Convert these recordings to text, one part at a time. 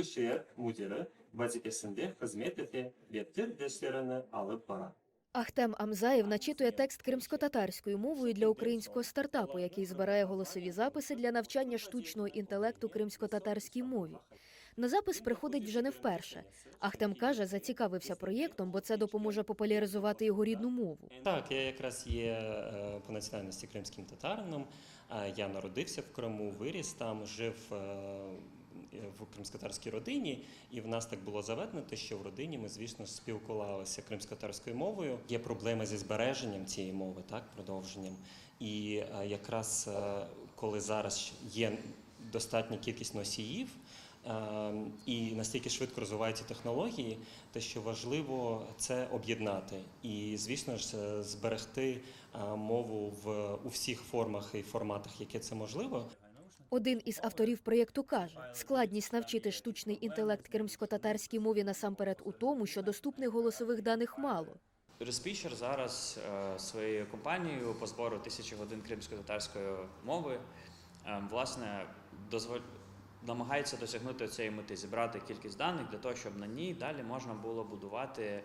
УКШР мудирі вазifesinde hizmet ete вектор дешлерини алып бара. Ахтем Амзаєв начитує текст кримсько-татарською мовою для українського стартапу, який збирає голосові записи для навчання штучного інтелекту кримсько-татарській мові. На запис приходить вже не вперше. Ахтем каже, зацікавився проєктом, бо це допоможе популяризувати його рідну мову. Так, я якраз є е, по національності кримським татарином. Е, Я народився в Криму, виріс там, жив е, в кримськотарській родині, і в нас так було заведено, те, що в родині ми, звісно, спілкувалися кримськотарською мовою. Є проблеми зі збереженням цієї мови, так, продовженням. І е, якраз е, коли зараз є достатня кількість носіїв. е, І настільки швидко розвиваються технології, те, що важливо, це об'єднати і, звісно ж, зберегти мову в у всіх формах і форматах, яке це можливо. Один із авторів проєкту каже, складність навчити штучний інтелект кримсько-татарській мові насамперед у тому, що доступних голосових даних мало. Респічер зараз е, своєю компанією по збору тисячі годин кримсько-татарської мови е, власне дозволь... намагається досягнути цієї мети, зібрати кількість даних для того, щоб на ній далі можна було будувати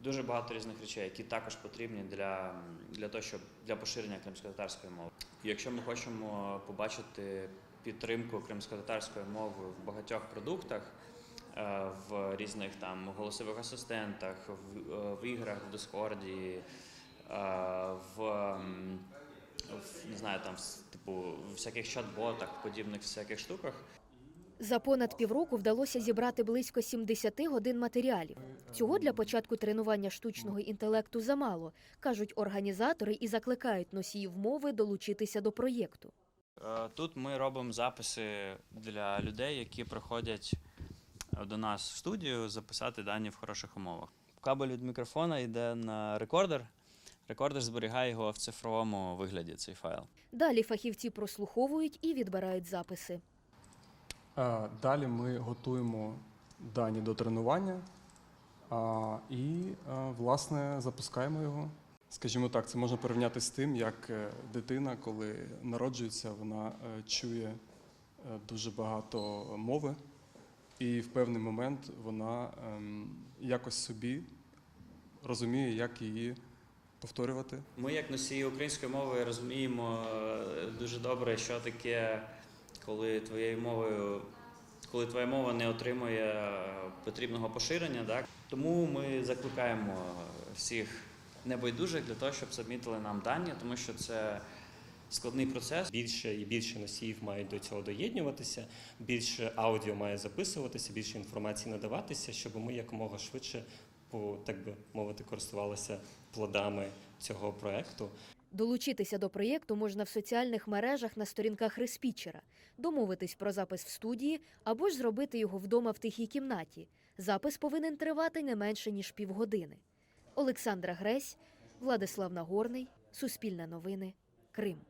дуже багато різних речей, які також потрібні для, для того, щоб для поширення кримсько-татарської мови. Якщо ми хочемо побачити підтримку кримсько-татарської мови в багатьох продуктах. е, В різних там голосових асистентах, в, е, в іграх, в Дискорді, е, в, в не знаю, там типу в всяких чат-ботах, подібних всяких штуках. За понад півроку вдалося зібрати близько 70 годин матеріалів. Цього для початку тренування штучного інтелекту замало, кажуть організатори і закликають носіїв мови долучитися до проєкту. Е, Тут ми робимо записи для людей, які приходять е, до нас в студію записати дані в хороших умовах. Кабель від мікрофона йде на рекордер. Рекордер зберігає його в цифровому вигляді, цей файл. Далі фахівці прослуховують і відбирають записи. А, Далі ми готуємо дані до тренування і, власне, запускаємо його. Скажімо так, це можна порівняти з тим, як е, дитина, коли народжується, вона е, чує е, дуже багато мови, і в певний момент вона ем, якось собі розуміє, як її повторювати. Ми, як носії української мови, розуміємо е, дуже добре, що таке, коли твоєю мовою, коли твоя мова не отримує потрібного поширення. Так? Тому ми закликаємо всіх небайдужих для того, щоб submітили нам дані, тому що це складний процес. Більше і більше носіїв мають до цього доєднуватися, більше аудіо має записуватися, більше інформації надаватися, щоб ми якомога швидше, по так би мовити, користувалися плодами цього проекту. Долучитися до проєкту можна в соціальних мережах на сторінках респічера, домовитись про запис в студії або ж зробити його вдома в тихій кімнаті. Запис повинен тривати не менше ніж півгодини. Олександра Гресь, Владислав Нагорний, Суспільне новини, Крим.